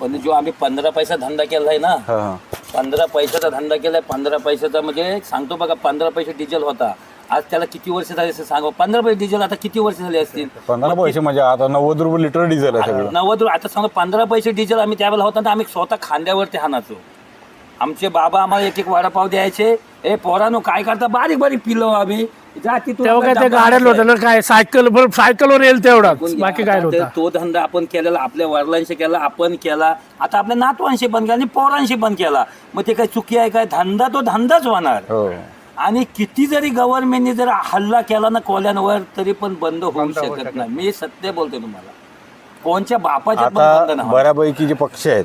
पण जो आम्ही पंधरा पैसा धंदा केलाय ना हा हा. पंधरा पैशाचा धंदा केलाय पंधरा पैशाचा म्हणजे सांगतो बघा पंधरा पैसे डिझेल होता. आज त्याला किती वर्ष झाले असं सांगा. पंधरा पैसे डिझेल आता किती वर्ष झाले असतील? पंधरा पैसे म्हणजे आता नव्वद रुपये लिटर डिझेल आहे सगळं. नव्वद रु- आता सांगा पंधरा पैसे डिझेल आम्ही त्यावेळेला होता ना आम्ही स्वतः खांद्यावरती हाणाचो आमचे बाबा आम्हाला एक एक वडापाव द्यायचे. ए पोरानो काय करता बारीक बारीक पिलो आम्ही जा तिथून तेव्हा काय गाड्या ना काय सायकल बरं सायकलवर येईल आपण बाकी काय ते- नव्हता तो धंदा आपण केलेला आपल्या वडिलांशी केला आपण केला आता आपल्या नातवांशी पण केला आणि पोरांशी पण केला मग ते काय चुकी आहे काय धंदा तो धंदाच होणार हो आणि किती जरी गव्हर्नमेंटने जर हल्ला केला ना कोल्यांवर तरी पण बंद होऊ शकत नाही मी सत्य बोलतो तुम्हाला कोणच्या बापाच्या पण बंद आता नाही होणार. बऱ्यापैकी जे पक्ष आहेत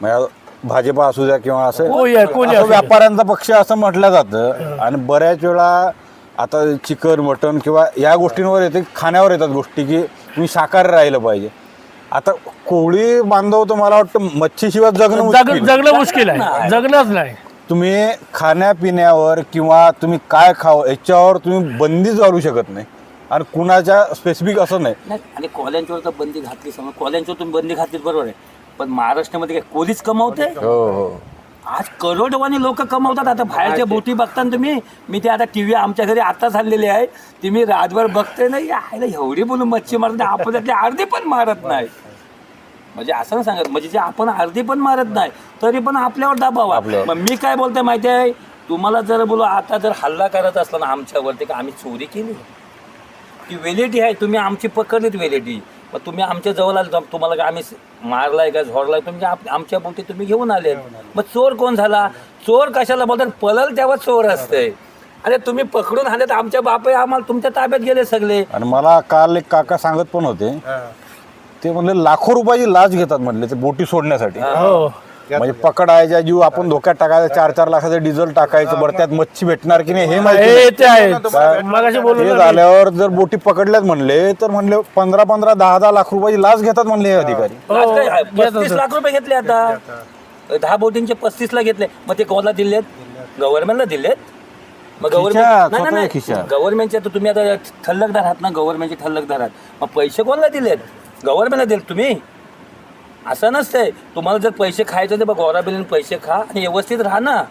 म्हणजे भाजपा असू द्या किंवा असं कोणी आहे, कोणी असं असू द्या. व्यापाऱ्यांचा पक्ष असं म्हटलं जातं. आणि बऱ्याच वेळा आता चिकन मटन किंवा या गोष्टींवर येते खाण्यावर येतात गोष्टी की तुम्ही शाकाहारी राहिलं पाहिजे. आता कोळी बांधव तर मला वाटतं मच्छीशिवाय जगणं जग मुश्किल. जगणं मुश्किल आहे. जगणंच नाही. तुम्ही खाण्यापिण्यावर किंवा तुम्ही काय खावं याच्यावर तुम्ही बंदीच घालू शकत नाही. आणि कुणाच्या स्पेसिफिक असं नाही. नाही आणि कोल्यांच्यावर तर बंदी घातली समजा. कोल्यांच्यावर तुम्ही बंदी घातली बरोबर आहे. पण महाराष्ट्रामध्ये काय कोलीच कमवते हो हो. आज करोडवाने लोक कमवतात. आता बाहेरच्या बोटी बघता ना तुम्ही मी ते आता टी व्ही आमच्या घरी आता झालेले आहे. ती मी रातभर बघते नाही यायला एवढी बोलून मच्छी मारत नाही आपण त्यातली अर्धी पण मारत नाही. म्हणजे असं नाही सांगत म्हणजे जे आपण अर्धी पण मारत नाही तरी पण आपल्यावर दबाव आहे. आपल्यावर. मग मी काय बोलतोय माहिती आहे तुम्हाला जर बोलू आता जर हल्ला करत असला ना आमच्यावरती का आम्ही चोरी केली? ती वेलिटी आहे तुम्ही आमची पकडलीत वेलिटी मग तुम्ही आमच्या जवळ आले तुम्हाला का आम्ही मारलाय का झोडलाय? तुम्ही आप- आमच्या बोटी तुम्ही घेऊन आले. मग चोर कोण झाला? चोर कशाला बोलतात? पलल तेव्हा चोर असते अरे तुम्ही पकडून आले तर आमच्या बापे आम्हाला तुमच्या ताब्यात गेले सगळे. आणि मला काल एक काका सांगत पण होते. ते म्हणले लाखो रुपयाची लाच घेतात म्हणले ते बोटी सोडण्यासाठी. हो. म्हणजे पकडायच्या जीव आपण धोक्यात टाकायचं चार चार लाखाचं डिझेल टाकायचं बरं त्यात मच्छी भेटणार की नाही हे माहिती हे. ते आहे मगाशी मी. झाल्यावर जर बोटी पकडल्यात म्हणले तर म्हणले पंधरा पंधरा दहा दहा लाख रुपयाची लाच घेतात म्हणले हे अधिकारी. हो, आज काय आहे? घेत पस्तीस. लाख रुपये घेतले आता. दहा बोटींचे पस्तीस ला घेतले. मग ते कोणाला दिलेत? गव्हर्नमेंटला दिलेत? मग खिशात, स्वतःच्या खिशात. गव्हर्नमेंटचे तर तुम्ही आता ठल्लकदार आहात ना गव्हर्नमेंटचे ठल्लकदार आहात मग पैसे कोणाला दिलेत? गव्हर्नमेंटला दिले तुम्ही? असं नसतंय. तुम्हाला जर पैसे खायचे तर गौराबिलीने पैसे खा आणि व्यवस्थित राहा ना.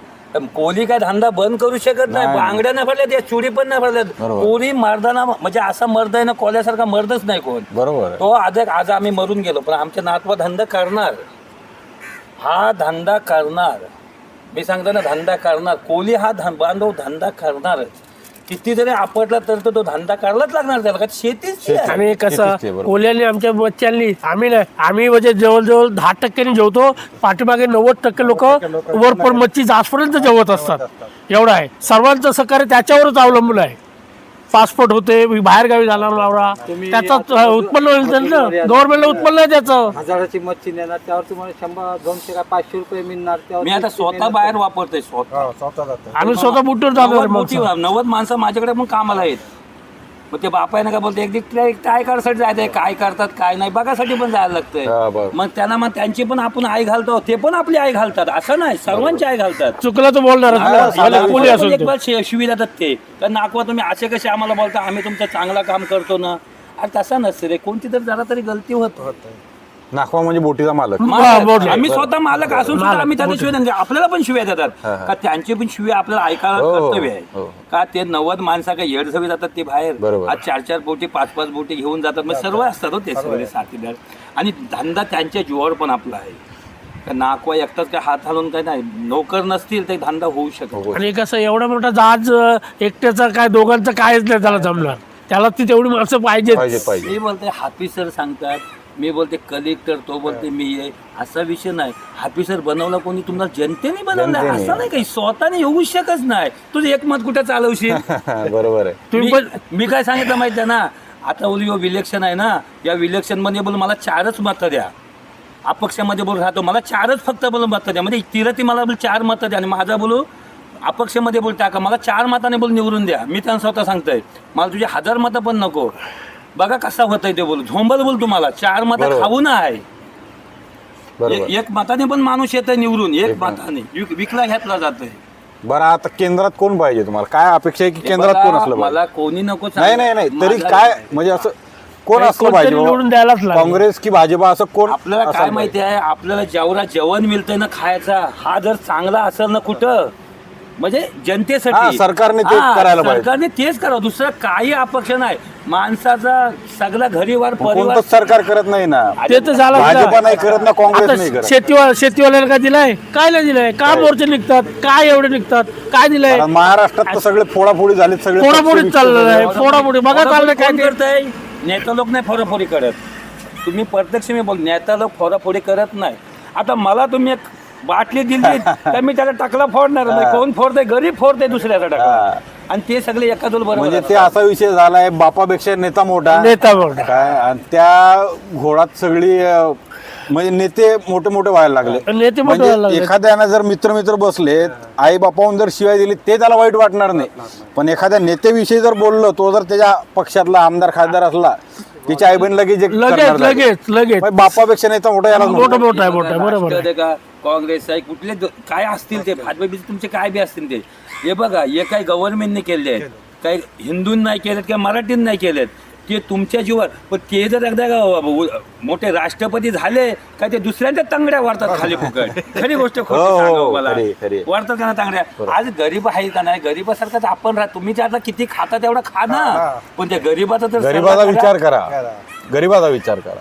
कोहली काय धंदा बंद करू शकत नाही. बांगड्या नाही भरल्यात या चुडी पण नाही भरल्यात. कोहली मर्दाना म्हणजे असा मर्द आहे ना कोल्यासारखा मर्दच नाही कोण. बरोबर. तो आज आज आम्ही मरून गेलो पण आमच्या नातवा धंदा करणार. हा धंदा करणार. मी सांगतो ना धंदा करणार. कोहली हा धन बांधव धंदा करणार. किती जरी आपटला तर तो धंदा करायलाच लागणार त्याला. का शेतीच ती आहे. आणि कसं. कोल्यांनी आमच्या बच्च्यांनी आम्ही नाही. आम्ही म्हणजे जवळजवळ दहा टक्क्यांनी जेवतो. पाठीमागे नव्वद टक्के लोक वरपर मच्छी जासपर्यंत जेवत असतात. एवढं आहे. सर्वांचं सहकार्य त्याच्यावरच अवलंबून आहे. पासपोर्ट होते बाहेर गावी झाला नवरा त्याचं उत्पन्न होईल त्यांचं. गव्हर्नमेंटला उत्पन्न आहे त्याचं. हजाराची मच्छी नेणार त्यावर तुम्हाला शंभर दोनशे का पाचशे रुपये मिळणार मी आता स्वतः बाहेर वापरतोय स्वतः. आम्ही स्वतः बुटून जातो. नव्वद माणसं माझ्याकडे पण कामाला आहेत. मग ते बापायनं काय बोलते एक काय करायसाठी जायचंय? काय करतात काय नाही? बघासाठी पण जायला हा, लागतंय बरं. मग त्यांना मग त्यांची पण आपण आई घालतो ते पण आपली आई घालतात. असं नाही सर्वांची आई घालतात. चुकलं तर ना. कोणी असेल एक ते. बार शि- शिवी देतात ते. तर नाकवा तुम्ही असे कसे आम्हाला बोलता आम्ही तुमचं चांगला काम करतो ना. अरे तसं नसतं रे. कोणती तर जरा तरी गलती होत. नाखवा म्हणजे बोटीचा मालक. आम्ही स्वतः मालक असून सुद्धा आम्ही त्यांना शिव्या देतो. आपल्याला पण शिव्या देतात. का त्यांची पण शिव्या आपल्याला ऐकायला हो, हो, कर्तव्य हो. आहे का ते नव्वद माणसा का येडझवी जातात ते बाहेर. बरोबर. आज चार चार बोटी पाच पाच बोटी घेऊन जातात. मग सर्व असतात हो ते सगळे साथीदार आणि धंदा त्यांच्या जीवावर पण आपला आहे. का नाकवा एकटाच काय हात घालून काय नाही. नोकर नसतील तर धंदा होऊ शकतो. आणि कसं एवढा मोठा जहाज अं, एकट्याचा काय दोघांचं कायच नाही त्याला जमणार. त्याला ती तेवढी माणसं पाहिजे पाहिजे. मी बोलते हाफिसर सांगतात मी बोलते कलेक्टर तो बोलते मी आहे असा विषय नाही. हाफिसर बनवला कोणी? तुम्हाला जनतेने बनवला जनतेने. असं नाही काही. स्वतःने येऊ शकत नाही. तुझं एक मत कुठं चालवशील? बरोबर आहे. तुम्ही मी पण मी काय सांगितलं माहिती आहे ना? आता बोलू विलेक्शन आहे ना? या विलेक्शनमध्ये बोल मला चारच मतं द्या. अपक्षामध्ये बोल राहतो. मला चारच फक्त बोल मतं द्या. म्हणजे तिरती मला बोल चार मतं द्या. आणि माझा बोलू अपक्षामध्ये बोल टाका. मला चार मताने बोल निवडून द्या. मी त्यांना स्वतः सांगतोय. मला तुझे हजार मतं पण नको. बघा कसा होतंय ते बोल झोंबल बोल तुम्हाला चार मतं बरोबर. खाऊ ना आहे. बरोबर. एक एक मताने पण माणूस येतोय निवडून. एक मताने. विक- विकला घेतला जातोय. बरं आता केंद्रात कोण पाहिजे तुम्हाला? काय अपेक्षा आहे की केंद्रात कोण असलं पाहिजे? मला कोणी नको नाही नाही नाही. तरी काय म्हणजे असं कोण असलं कोणतरी पाहिजे? निवडून? द्यायलाच लागेल. काँग्रेस की भाजपा असं कोण आपल्याला काय असायला माहिती आहे? आपल्याला जेवढा जेवण मिळतंय ना खायचा हा जर चांगला असेल ना कुठं? म्हणजे जनतेसाठी. सरकारने तेच हा, करायला पाहिजे. सरकारने तेच करावं. दुसरं काही अपेक्षा नाही. माणसाचा सगळा घरीवार? परिवार कोणतंच सरकार करत नाही ना. ते तर झालं. भाजपा नाही करत ना काँग्रेस नाही आता करत. शेतीवाला शेतीवाल्याला काय दिलाय? काय नाही दिलंय? का मोर्चे निघतात? काय एवढे निघतात? काय दिलंय? कारण महाराष्ट्रात तर सगळे फोडाफोडी झाले सगळे फोडाफोडीत पक्ष चाललेलं आहे. फोडाफोडी. बघा चाललंय काय ते. करताय? नेता लोक नाही फोडाफोडी करत. तुम्ही प्रत्यक्ष मी बोल नेता लोक फोडाफोडी करत नाही. आता मला तुम्ही एक बाटली दिली तर मी त्याला टाकला फोडणार नाही कोण फोडतंय? गरीब फोडतंय दुसऱ्याचा टाकला. आणि ते सगळे एकादोल बरोबर म्हणजे ते. असा विषय झालाय बापापेक्षा नेता मोठा. नेता बघा काय? आणि त्या घोडात सगळी अं, म्हणजे नेते मोठे मोठे व्हायला लागले. नेते मोठे व्हायला म्हणजे लागले. एखाद्यानं जर मित्र मित्र बसले आई बापाहून जर शिवाय दिली ते त्याला वाईट वाटणार नाही. पण एखाद्या नेत्याविषयी जर बोललो तो जर त्याच्या पक्षातला आमदार खासदार असला त्याची आई बहीण लगेच एक लगेच करणार. लगेच लगेच. म्हणजे बापापेक्षा नेता मोठा याला मोठं मोठं आहे मोठं आहे. बरोबर आहे. राष्ट्रवादी का? काँग्रेस आहे कुठले द- काय असतील ते भाजप तुमचे काय बी असतील ते. हे बघा हे काही गव्हर्नमेंटने केले आहेत. काही हिंदूंनी नाही केलेत किंवा मराठीने नाही केलेत. ते तुमच्या जीवर पण ते जर एकदा उ- मोठे राष्ट्रपती झाले का ते दुसऱ्यांच्या तांगड्या वाढतात खाली फुकट. खरी गोष्ट खोटी हो, हो, सांगावं मला. खरी, खरी. वाढतात का ना तांगड्या? आज गरीब आहे का नाही? गरीबासारखाच आपण राहत तुम्ही जे आता किती खाता तेवढा खा ना. पण त्या गरीबाचा तर गरीबाचा विचार करा. करा गरीबाचा विचार करा.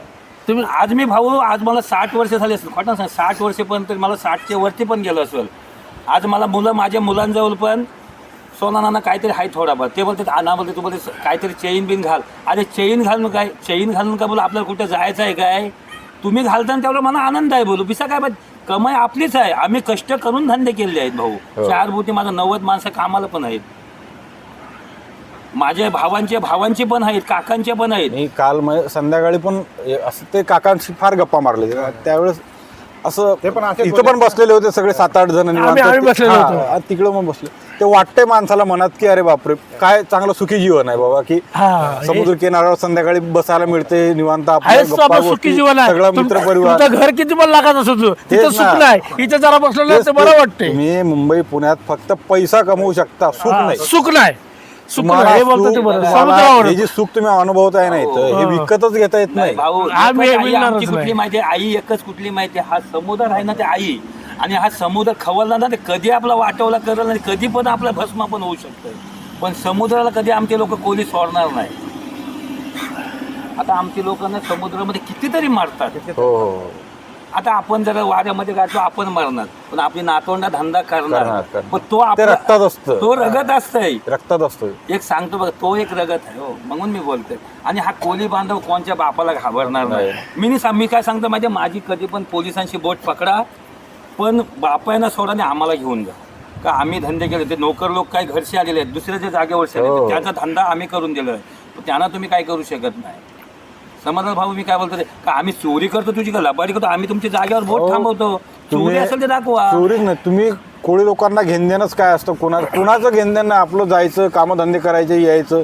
तुम्ही आज मी भाऊ आज मला साठ वर्ष झाले असेल. खोटं सांग साठ वर्षपर्यंत मला साठच्या वरती पण गेलो असेल. आज मला मुलं माझ्या मुलांजवळ पण सोना नाना काहीतरी आहे थोडाफार. ते बोलतात आणा बोलते तू बोलते काहीतरी चेन बिन घाल. अरे चेन घालून काय? चेन घालून का बोलू? आपल्याला कुठे जायचं आहे काय? तुम्ही घालताना तेवढा मला आनंद आहे बोलू. पिसा काय कमाई आपलीच आहे. आम्ही कष्ट करून धंदे केले आहेत भाऊ. चार भोवती माझं नव्वद माणसं कामाला पण आहेत. माझ्या भावांचे भावांचे पण आहेत काकांचे पण आहेत. मी काल म- संध्याकाळी पण ए- असं ते काकांशी फार गप्पा मारले. त्यावेळेस असं इथं पण बसलेले होते सगळे सात आठ जण निवांत. आम्ही बसलेलो हा, होतो. आ, तिकडं पण बसले. ते वाटतंय माणसाला मनात की अरे बापरे काय चांगलं सुखी जीवन आहे बाबा की हा, समुद्र किनाऱ्यावर संध्याकाळी बसायला मिळते निवांत आपल्या आहेच तो गप्पा आपलं गोष्टी, सुखी जीवन आहे. सगळा तुम- मित्र परिवार तुमचं घर किती पण लाखात असो तू तिथं तेच ना. सुख नाही इथं जरा बसलेलं बरं ते- वाटतंय. तुम्ही मुंबई पुण्यात फक्त पैसा कमवू शकता सुख नाही. सुख नाही. तुम्हाला नाही हे बोलतो ते सुख- बरं तुम्हाला समुद्रावर हे जे सुख तुम्ही अनुभवताय नाही तर हे विकतच घेता येत नाही. नाही भाऊ आम्ही एकच आई मिळणारच आमची कुठली नाही. माहिती आहे? आई एकच कुठली माहिती आहे? हा समुद्र आहे ना ते आई. आणि हा समुद्र खवलला ना ते कधी आपला वाटवला करेल आणि कधी पण आपला भस्म पण होऊ शकतं पण समुद्राला कधी आमचे लोक कोणी सोडणार नाही. आता आमची लोकांना समुद्रामध्ये कितीतरी मारतात. हो हो. आता आपण जर वाऱ्यामध्ये गाठलो आपण मरणार. पण आपली नातवंडा धंदा करणार. पण तो ते आपला रक्तात असतं. तो रगत असतंय. रक्तात असतो एक सांगतो बघ तो एक रगत आहे हो. म्हणून मी बोलतोय. आणि हा कोली बांधव कोणच्या बापाला घाबरणार नाही. मी नाही सांग- मी काय सांगतो माझ्या माझी कधी पण पोलिसांशी बोट पकडा. पण बापायना सोडा आणि आम्हाला घेऊन जा. का आम्ही धंदे केले ते नोकर लोक काही घरचे आलेले आहेत. दुसऱ्याच्या जागेवर आलेले आहेत. हो. त्याचा धंदा आम्ही करून आहे. पण त्यांना तुम्ही काय करू शकत नाही. समजलं भाऊ मी काय बोलतो ते का आम्ही चोरी करतो तुझी का लबाडी करतो? आम्ही तुमच्या जागेवर बोट हो. थांबवतो. चोरी तुम्ही- असेल ते दाखवा. चोरीच नाही तुम्ही कोळी लोकांना घेणदेणच काय असतं? कोणा कुणाचं घेणदेण नाही आपलं जायचं कामधंदे करायचे यायचं.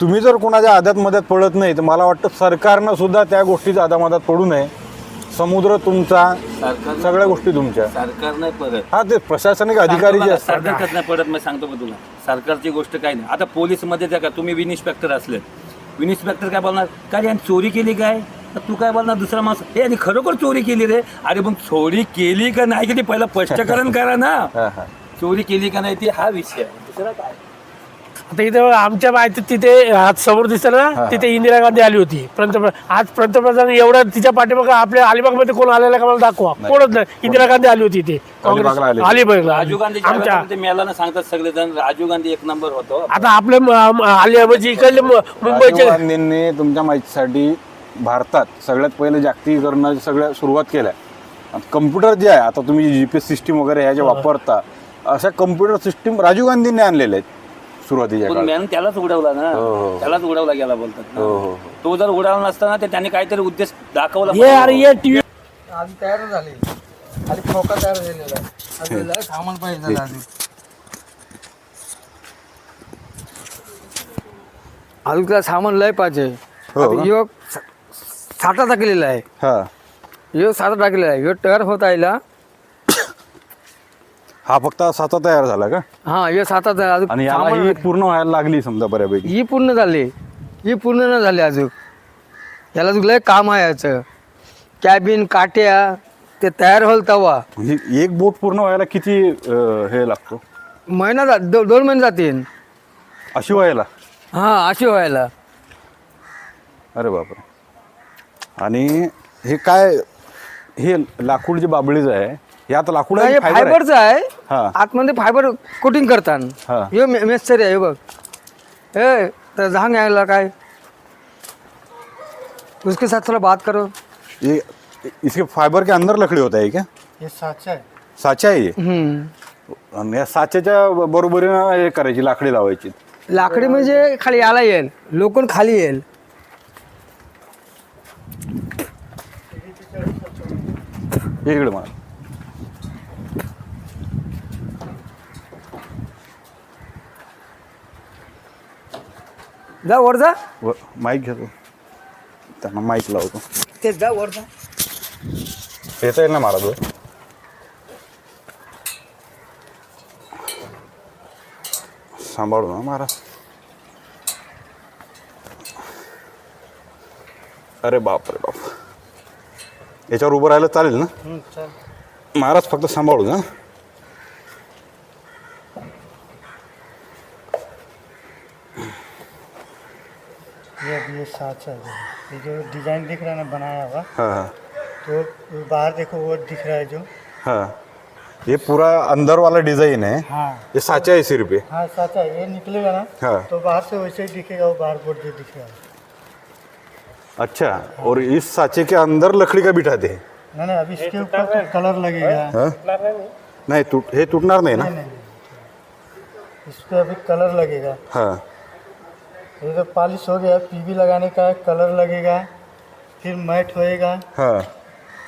तुम्ही जर कुणाच्या आदात मध्यात पडत नाही तर मला वाटतं सरकारनं सुद्धा त्या गोष्टीच्या आदामधात पडू नये. समुद्र तुमचा सगळ्या गोष्टी तुमच्या. सरकार नाही परत हा ते प्रशासनिक अधिकारी जे असतात नाही पडत मी सांगतो का तुला. सरकारची गोष्ट काय नाही. आता पोलीसमध्ये त्या का तुम्ही विन इन्स्पेक्टर असले इन्स्पेक्टर काय बोलणार? काय यांनी चोरी केली काय? तर तू काय बोलणार दुसरा माणूस? हे आणि खरोखर चोरी केली रे. अरे पण चोरी केली का नाही? की ते पहिला स्पष्टीकरण करा ना. चोरी केली का नाही ते हा विषय. दुसरा काय? आता इथे आमच्या माहितीत तिथे आज समोर दिसतं ना तिथे इंदिरा गांधी आली होती. पंतप्रधान आज पंतप्रधान एवढं तिच्या पाठीमागं आपल्या अलिबागमध्ये कोण आलेला का मला दाखवा. कोणच नाही. इंदिरा गांधी आली होती इथे. होती. अलिबागला. राजीव गांधी आमच्या ते मेलाना सांगतात सगळेजण राजीव गांधी एक नंबर होतो. आता आपले म्हणजे इकडले मुंबईचे गांधींनी तुमच्या माहितीसाठी भारतात सगळ्यात पहिले जागतिकीकरणाची सगळ्या सुरुवात केल्या. कम्प्युटर जे आहे आता तुम्ही जी पी एस सिस्टीम वगैरे ह्या ज्या वापरता अशा कम्प्युटर सिस्टीम राजीव गांधींनी आणलेल्या आहेत. सुरुवातीच्या पण काळात. मॅन त्यालाच उडवला ना. हो, हो. त्यालाच उडवला गेला बोलतात ना. हो, हो, हो. तो जर उडवला नसता ना तर त्याने काहीतरी उद्देश दाखवला ये अरे ये टीव्ही आधी तयार झाली. आधी खोका तयार झालेला आहे. अजून सामान पाहिजे झालं अजून अजून त्याला सामान लय पाहिजे. हो आता सा- साठा टाकलेला आहे. हा. साठा टाकलेला आहे. तयार होत आयला. हा फक्त साचा तयार झाला का? हा ह्यो साठा तयार अजून आणि याला सामान ही पूर्ण व्हायला लागली समजा बऱ्यापैकी. ही पूर्ण झाली. ही पूर्ण नाही झाली अजून. याला लय काम आहे याचं. कॅबिन काट्या ते तयार होईल तवा. ही एक बोट पूर्ण व्हायला किती अं, हे लागतो? महिना जा दो, दोन महिने जातील. अशी व्हायला? हां अशी व्हायला. अरे बापरे. आणि हे काय हे लाकूड जे बाबळीचं आहे हे आता लाकूड आहे हे की fiber आहे? फायबरचं आहे. हा. आतमध्ये फायबर कोटिंग हा. करतात हे मे- मेस्टरी आहे हे बघ. हे तर झांग यायला काय? उसके साथ थोड़ा बात करो. ये इसके फाइबर के अंदर लकड़ी होता है क्या? ये साचा है। साचा आहे हे हम्म. आणि या साच्याच्या बरोबरीनं हे करायची लाकडी लावायची. लाकडी म्हणजे खाली याला येईल लोकून खाली येईल. हे इकडे मला. जा वर जा. व माईक घेतो. त्यांना माईक लावतो. ते जा वर जा. येता येईल ना मला तो सांभाळू ना महाराज. अरे बाप रे बाप. याच्यावर उभं राहायला चालेल ना? महाराज फक्त सांभाळू ना. ये अभी ये साँचा है ये जो डिज़ाइन दिख रहा है ना बनाया हुआ हाँ हाँ तो बाहर देखो वो दिख रहा है जो हाँ ये पूरा अंदर वाला डिज़ाइन है हाँ ये साचा है सिर पे हाँ साँचा ये निकलेगा ना हाँ तो बाहर से वैसे ही दिखेगा वो बाहर बोर्ड जो दिखेगा अच्छा और इस साचे के अंदर लकड़ी का बिठाते हैं नहीं नहीं अभी इसके ऊपर तो कलर लगेगा हाँ? नहीं टूट हे टूटणार नाही ना नहीं नहीं इस पे अभी कलर लगेगा हाँ ये तो पॉलिश हो गया पीवी लगाने का कलर लगेगा फिर मैट होएगा। हाँ।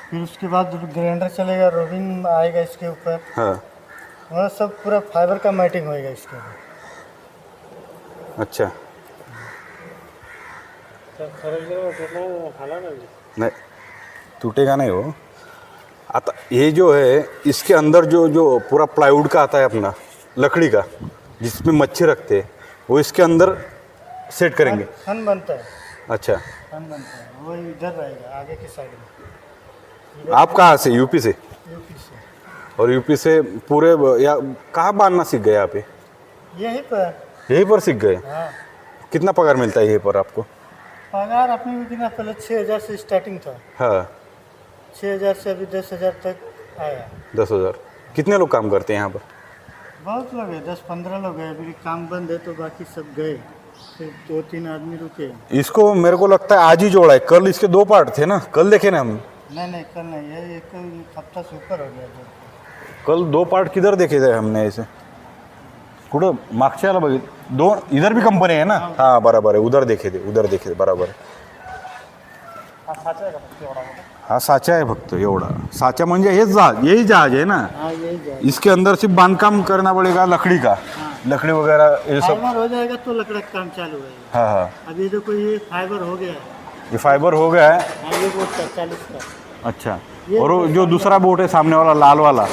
फिर उसके बाद ग्राइंडर चलेगा रोबिन आएगा इसके ऊपर। हाँ। मतलब सब पूरा फाइबर का मैटिंग होएगा इसके ऊपर। अच्छा। नहीं टूटेगा नहीं वो। आता ये जो है इसके अंदर जो जो पूरा प्लाईवुड का आता है अपना लकड़ी का जिसमें मच्छी रखते हैं वो इसके अंदर सेट करेंगे? खन बनता है। अच्छा। खन बनता है। वो इधर रहेगा आगे की साइड में। आप कहाँ से यूपी से? यूपी से। और यूपी से पूरे या कहाँ बांधना सीख गए आप ये? यहीं पर। यहीं पर सीख गए? हाँ। कितना पगार मिलता है यहीं पर आपको? पगार अपने भी दिन पहले छः हज़ार से स्टार्टिंग था। हाँ। छः हज़ार से अभी दस हज़ार तक आया। दस हज़ार। कितने लोग काम करते हैं यहाँ पर? बहुत लोग हैं दस पंद्रह लोग हैं। अभी काम बंद है तो बाकी सब गए। दो तीन आदमी रुके। इसको मेरे को लगता है आज ही जोड़ा है। कल इसके दो पार्ट थे ना। कल देखे ना हम। नहीं नहीं कल नहीं। है एक हफ्ता से ऊपर हो गया कल दो पार्ट किधर देखे थे हमने ऐसे कुठं? मागच्या याला बघित दोन इधर भी कंपनी आहे ना? हा। बरोबर आहे उधर देखे थे उधर देखे थे बरोबर आहे हा साचा आहे फक्त एवढा साचा म्हणजे हेच जहाज यही जहाज है ना. हाँ यही इसके अंदर सिर्फ बांधकाम करना पड़ेगा लकड़ी का? लकड़ी वगैरह ये सब फाइबर हो जाएगा तो लकड़ा का काम चालू होएगा. हाँ हाँ. अभी देखो ये फाइबर हो गया है। ये फाइबर हो गया है? हाँ ये बोट का चालीस का। अच्छा। और वो जो दूसरा बोट है सामने वाला लाल वाला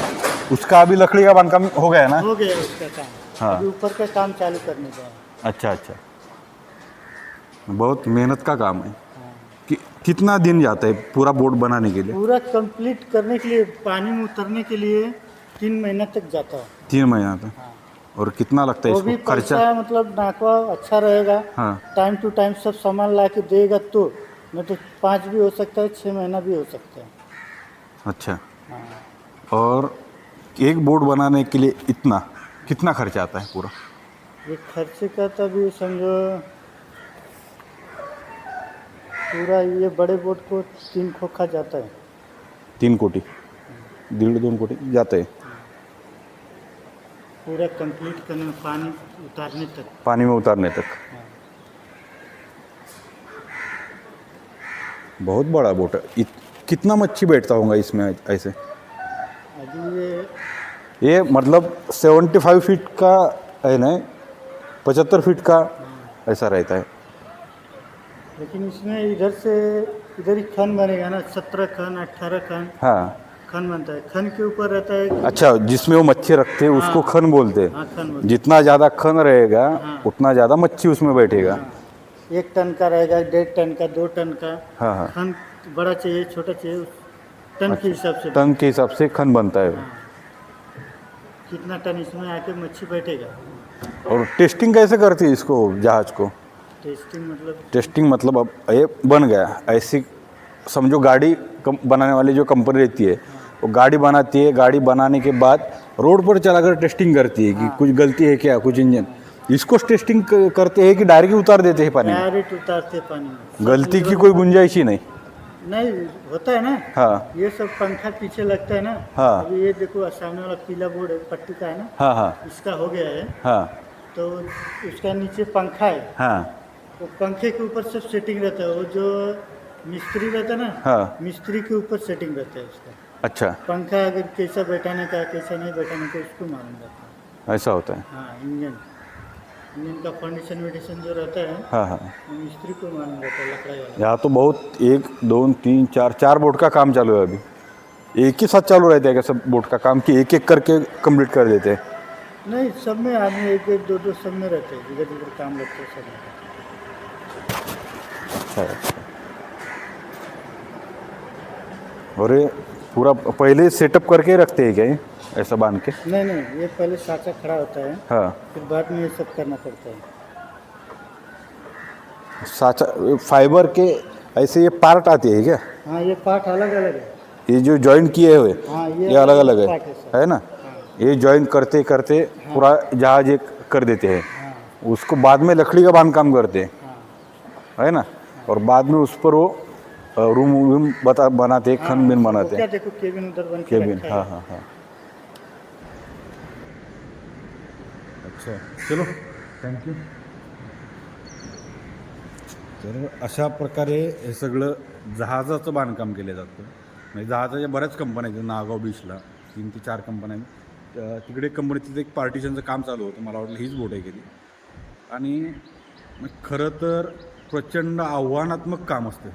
उसका अभी लकड़ी का बांधकाम हो गया है ना? हो गया उसका काम। हाँ। अभी ऊपर का काम चालू करने का है। अच्छा अच्छा। बहुत मेहनत का काम है। कि, कितना दिन जाता है पूरा बोट बनाने के लिए? पूरा कंप्लीट करने के लिए पानी में उतरने के लिए तीन महीना तक जाता है। तीन महीना तक? हाँ। और कितना लगता है इसको खर्चा? मतलब नाकवा अच्छा रहेगा। हाँ। टाइम टू टाइम सब सामान ला के देगा तो नहीं तो पाँच भी हो सकता है छः महीना भी हो सकता है। अच्छा। हाँ। और एक बोर्ड बनाने के लिए इतना कितना खर्चा आता है पूरा? ये खर्चे का तो भी समझो पूरा ये बड़े बोट को तीन खोखा जाता है। तीन कोटी? दीड दोन कोटी जाते हैं? पूरा कंप्लीट करने में पानी उतारने तक। पानी में उतारने तक? बहुत बड़ा बोट है। इत, कितना मच्छी बैठता होगा इसमें ऐसे? ये ये मतलब सेवेंटी फाइव फीट का है ना? पचहत्तर फीट का ऐसा रहता है। लेकिन इसमें इधर से इधर ही खन बनेगा ना सत्रह खन अट्ठारह खन। हाँ। खन बनता है। खन के ऊपर रहता है अच्छा जिसमें वो मच्छी रखते हैं उसको खन बोलते हैं। हाँ जितना ज़्यादा खन रहेगा हाँ। उतना ज़्यादा मच्छी उसमें बैठेगा। हैं। एक टन का रहेगा डेढ़ टन का दो टन का। हाँ हाँ। खन बड़ा चाहिए छोटा चाहिए टन के हिसाब से टन के हिसाब से खन बनता है। कितना टन इसमें आके मच्छी बैठेगा। और टेस्टिंग कैसे करती है इसको जहाज़ को? टेस्टिंग मतलब टेस्टिंग मतलब अब ये बन गया। ऐसी समझो गाड़ी कम बनाने वाली जो कंपनी रहती है वो गाड़ी बनाती है गाड़ी बनाने के बाद रोड पर चलाकर टेस्टिंग करती है कि कुछ गलती है क्या कुछ इंजन इसको टेस्टिंग करते हैं कि डायरेक्ट उतार देते हैं पानी डायरेक्ट उतारते पानी में। गलती की कोई गुंजाइश ही नहीं। नहीं होता है ना? हाँ। ये सब पंखा पीछे लगता है ना? हाँ। अभी ये देखो सामने वाला पीला बोर्ड है पट्टी का है ना? हाँ हाँ। इसका हो गया है। हाँ। तो उसका नीचे पंखा है। हाँ। वो पंखे के ऊपर सब सेटिंग रहता है वो जो मिस्त्री रहता है ना हाँ। मिस्त्री के ऊपर सेटिंग रहता है उसका। अच्छा। पंखा अगर कैसा बैठाने का कैसा नहीं बैठाने का उसको मालूम रहता है। ऐसा होता है? हाँ इंजन। इंजन का फंडिशन वेडिशन जो रहता है हाँ हाँ। मिस्त्री को मालूम रहता है लकड़ा वाला। यहाँ तो बहुत एक दो तीन चार चार बोर्ड का काम चालू है अभी। एक ही साथ चालू रहता है क्या सब बोट का काम कि एक एक करके कंप्लीट कर देते हैं? नहीं सब में आदमी एक एक दो दो सब में रहते हैं जिधर जिधर काम लगता है सब में। अच्छा अच्छा और ये पूरा पहले सेटअप करके रखते हैं क्या ये? ऐसा बाँध के? नहीं नहीं ये पहले साँचा खड़ा होता है। हाँ। फिर बाद में ये सब करना पड़ता है। साचा फाइबर के ऐसे ये पार्ट आते हैं क्या? हाँ ये पार्ट अलग अलग है। ये जो जॉइंट किए हुए हाँ ये ये अलग अलग है है ना? ये जॉइंट करते करते हाँ। पूरा जहाज़ एक कर देते हैं। हाँ। उसको बाद में लकड़ी का बाँध काम करते हैं। हाँ। है ना? और बाद में उस पर वो रूम वूम बता बनाते हैं खन बिन बनाते। क्या हैं देखो केबिन उधर बन के केबिन हाँ। है हाँ अच्छा चलो थँक्यू तर अशा प्रकारे हे सगळं जहाजाचं बांधकाम केलं जातं. म्हणजे जहाजाच्या बऱ्याच कंपन्या आहेत नागाव बीचला तीन ते चार कंपन्या आहेत. तिकडे एक कंपनी तिथे एक पार्टिशनचं काम चालू होतं मला वाटलं हीच बोट आहे गेली आणि मग खरं तर प्रचंड आव्हानात्मक काम असतं.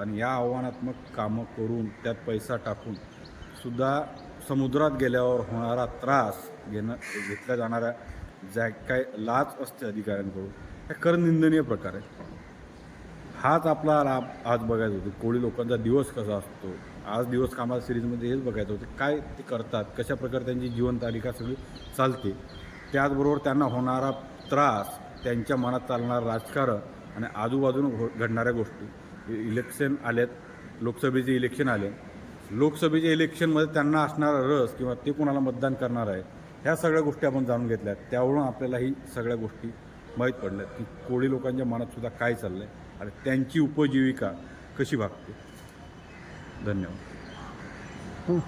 आणि या आव्हानात्मक कामं करून त्यात पैसा टाकून सुद्धा समुद्रात गेल्यावर होणारा त्रास घेणं घेतल्या जाणाऱ्या ज्या काय लाच असते अधिकाऱ्यांकडून हे खरं निंदनीय प्रकार आहे. हाच आपला लाभ आज बघायचं होतं. कोळी लोकांचा दिवस कसा असतो? आज दिवस कामाच्या सिरीजमध्ये हेच बघायचं होतं. काय ते करतात? कशा प्रकारे त्यांची जीवनतालिका सगळी चालते? त्याचबरोबर त्यांना होणारा त्रास त्यांच्या मनात चालणारं राजकारण आणि आजूबाजून हो घडणाऱ्या गोष्टी. इलेक्शन आल्यात लोकसभेचे इलेक्शन आले लोकसभेच्या इलेक्शनमध्ये त्यांना असणारा रस किंवा ते कोणाला मतदान करणार आहे ह्या सगळ्या गोष्टी आपण जाणून घेतल्या त्यावरून आपल्याला ही सगळ्या गोष्टी माहीत पडल्या की कोळी लोकांच्या मनात सुद्धा काय चाललं आहे आणि त्यांची उपजीविका कशी भागते. धन्यवाद.